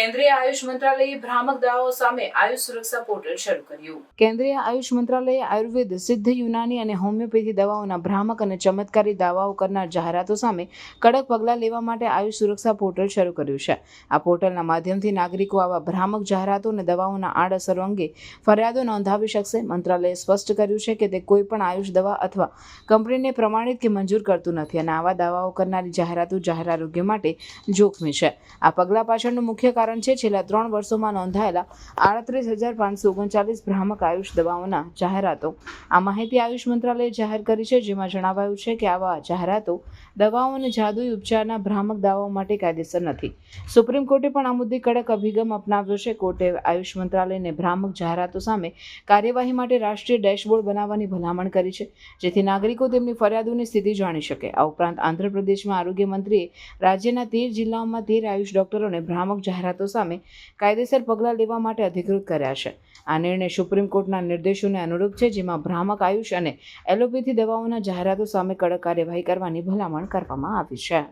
કેન્દ્રીય આયુષ મંત્રાલયે ભ્રામક દવાઓ સામે આયુષ સુરક્ષા પોર્ટલ શરૂ કર્યું. કેન્દ્રીય આયુષ મંત્રાલયે આયુર્વેદ સિદ્ધ યુનાની અને હોમિયોપેથી દવાઓના ભ્રામક અને ચમત્કારી દાવાઓ કરનાર જાહેરાતો સામે કડક પગલાં લેવા માટે આયુષ સુરક્ષા પોર્ટલ શરૂ કર્યું છે. આ પોર્ટલના માધ્યમથી નાગરિકો આવા ભ્રામક જાહેરાતો અને દવાઓના આડઅસરો અંગે ફરિયાદો નોંધાવી શકશે. મંત્રાલયે સ્પષ્ટ કર્યું છે કે તે કોઈ પણ આયુષ દવા અથવા કંપનીને પ્રમાણિત કે મંજૂર કરતું નથી અને આવા દાવાઓ કરનારી જાહેરાતો જાહેર આરોગ્ય માટે જોખમી છે. આ પગલાં પાછળનું મુખ્ય કારણ છે, છેલ્લા ત્રણ વર્ષોમાં નોંધાયેલા આડત્રીસ હજાર પાંચસો ઓગણચાલીસ ભ્રામક આયુષ દવાઓના જાહેરાતો. આ માહિતી આયુષ મંત્રાલયે જાહેર કરી છે, જેમાં જણાવાયું છે કે આવા જાહેરાતો દવાઓ અને જાદુઈ ઉપચારના ભ્રામક દાવાઓ માટે કાયદેસર નથી. સુપ્રીમ કોર્ટે પણ આ મુદ્દે કડક અભિગમ અપનાવ્યો છે. કોર્ટે આયુષ મંત્રાલયને ભ્રામક જાહેરાતો સામે કાર્યવાહી માટે રાષ્ટ્રીય ડેશબોર્ડ બનાવવાની ભલામણ કરી છે, જેથી નાગરિકો તેમની ફરિયાદોની સ્થિતિ જાણી શકે. આ ઉપરાંત આંધ્રપ્રદેશમાં આરોગ્ય મંત્રીએ રાજ્યના તેર જિલ્લાઓમાં તેર આયુષ ડોક્ટરોને ભ્રામક જાહેરાતો સામે કાયદેસર પગલાં લેવા માટે અધિકૃત કર્યા છે. આ નિર્ણય સુપ્રીમ કોર્ટના નિર્દેશોને અનુરૂપ છે, જેમાં ભ્રામક આયુષ અને એલોપેથી દવાઓના જાહેરાતો સામે કડક કાર્યવાહી કરવાની ભલામણ કરવામાં આવી છે.